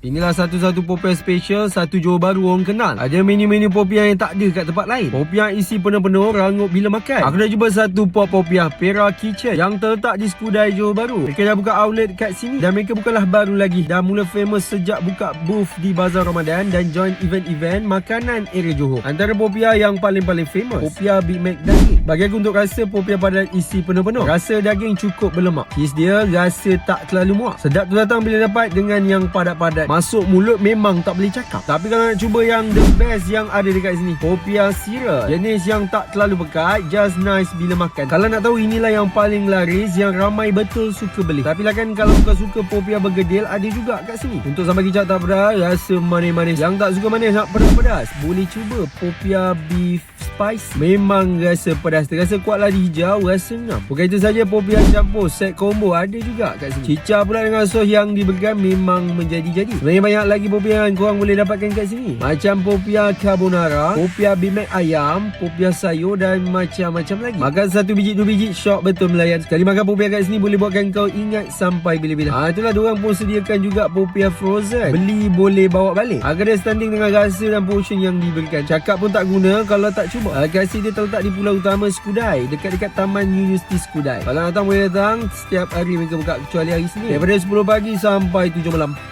Inilah satu-satu popiah special, satu Johor Baru orang kenal. Ada menu-menu popiah yang tak ada kat tempat lain. Popiah isi penuh-penuh, rangup bila makan. Aku dah jumpa satu pot popiah Pera Kitchen yang terletak di Skudai Johor Baru. Mereka dah buka outlet kat sini dan mereka bukanlah baru lagi. Dah mula famous sejak buka booth di Bazar Ramadan dan join event-event makanan area Johor. Antara popiah yang paling-paling famous, popiah Big Mac daging. Bagi aku untuk rasa popiah padat isi penuh-penuh. Rasa daging cukup berlemak. Cheese dia rasa tak terlalu muak. Sedap tu datang bila dapat dengan yang padat-padat. Masuk mulut memang tak boleh cakap. Tapi kalau nak cuba yang the best yang ada dekat sini, popiah sira. Jenis yang tak terlalu pekat, just nice bila makan. Kalau nak tahu inilah yang paling laris yang ramai betul suka beli. Tapi lah kan kalau bukan suka popiah bergedil ada juga kat sini. Untuk sampai kicap tak pedas, rasa manis-manis. Yang tak suka manis nak pedas-pedas, boleh cuba popiah beef spicy. Memang rasa pedas. Terasa kuat ladi hijau, rasa ngam. Bukan itu saja popiah campur set combo ada juga kat sini. Cicah pula dengan sos yang diberikan memang menjadi-jadi. Sebenarnya banyak lagi popiah yang korang boleh dapatkan kat sini. Macam popiah carbonara, popiah bimek ayam, popiah sayur dan macam-macam lagi. Makan satu biji dua biji syok betul melayan. Sekali makan popiah kat sini boleh buatkan kau ingat sampai bila-bila. Ha, itulah diorang pun sediakan juga popiah frozen. Beli boleh bawa balik. Harga dia standing dengan rasa dan portion yang diberikan. Cakap pun tak guna kalau tak cuba. Lokasi dia terletak di Pulau Utama Skudai. Dekat-dekat Taman Universiti Skudai. Kalau datang boleh datang. Setiap hari mereka buka kecuali hari Senin. Daripada 10 pagi sampai 7 malam.